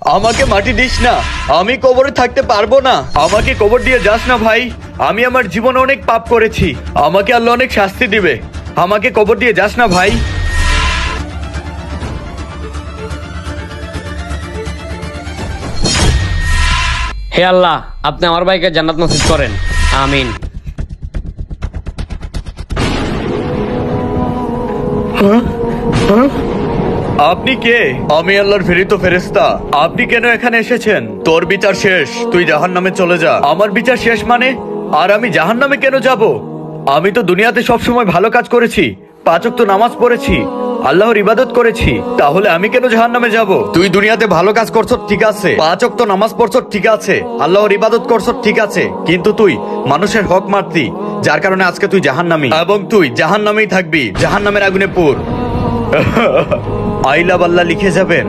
আমাকে মাটি দিস না। আমি কবরে থাকতে পারব না। আমাকে কবর দিয়ে যাস না ভাই। আমি আমার জীবনে অনেক পাপ করেছি। আমাকে আল্লাহ অনেক শাস্তি দিবে। আমাকে কবর দিয়ে যাস না ভাই। হে আল্লাহ আপনি আমার ভাইকে জান্নাত নসিব করেন। আমিন। আপনি কে? আমি আল্লাহর ফেরিত ফেরেস্তা আপনি কেন এখানে এসেছেন? তোর বিচার শেষ। তুই জাহান নামে চলে যা। আমার বিচার শেষ মানে? আর আমি জাহান নামে কেন যাব? আমি তো দুনিয়াতে সব সময় ভালো কাজ করেছি। পাঁচক তো নামাজ পড়েছি। আল্লাহর ইবাদত করেছি। তাহলে আমি কেন জাহান নামে যাব? তুই দুনিয়াতে ভালো কাজ করছ, ঠিক আছে। পাঁচক তো নামাজ পড়ছ, ঠিক আছে। আল্লাহর ইবাদত করছ, ঠিক আছে। কিন্তু তুই মানুষের হক মারতি, যার কারণে আজকে তুই জাহান্নামী। এবং তুই জাহান্নামেই থাকবি। জাহান্নামের আগুনে পুর। আইলা বাল্লা লিখে যাবেন।